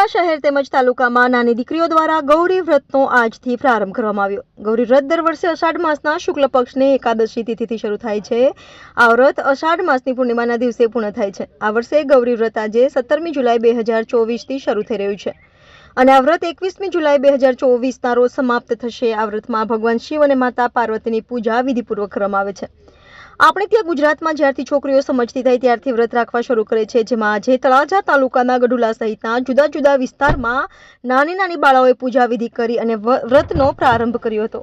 વડોદરા શહેર તેમજ તાલુકામાં નાની દીકરીઓ દ્વારા ગૌરી વ્રતનો આજથી પ્રારંભ કરવામાં આવ્યો. ગૌરી વ્રત દર વર્ષે અષાઢ માસના શુક્લ પક્ષની એકાદશી તિથિથી શરૂ થાય છે. આ વ્રત અષાઢ માસની પૂર્ણિમાના દિવસે પૂર્ણ થાય છે. આ વર્ષે ગૌરી વ્રત આજે સત્તરમી જુલાઈ બે હજાર ચોવીસથી શરૂ થઈ રહ્યું છે. અને આ વ્રત એકવીસમી જુલાઈ બે હજાર ચોવીસના રોજ સમાપ્ત થશે. આ વ્રતમાં ભગવાન શિવ અને માતા પાર્વતીની પૂજા વિધિપૂર્વક કરવામાં આવે છે. આપણે ત્યાં ગુજરાતમાં જ્યારથી છોકરીઓ સમજતી થઈ ત્યારથી વ્રત રાખવા શરૂ કરે છે, જેમાં આજે તળાજા તાલુકાના ગઢુલા સહિતના જુદા જુદા વિસ્તારમાં નાની નાની બાળાઓએ પૂજા વિધિ કરી અને વ્રતનો પ્રારંભ કર્યો હતો.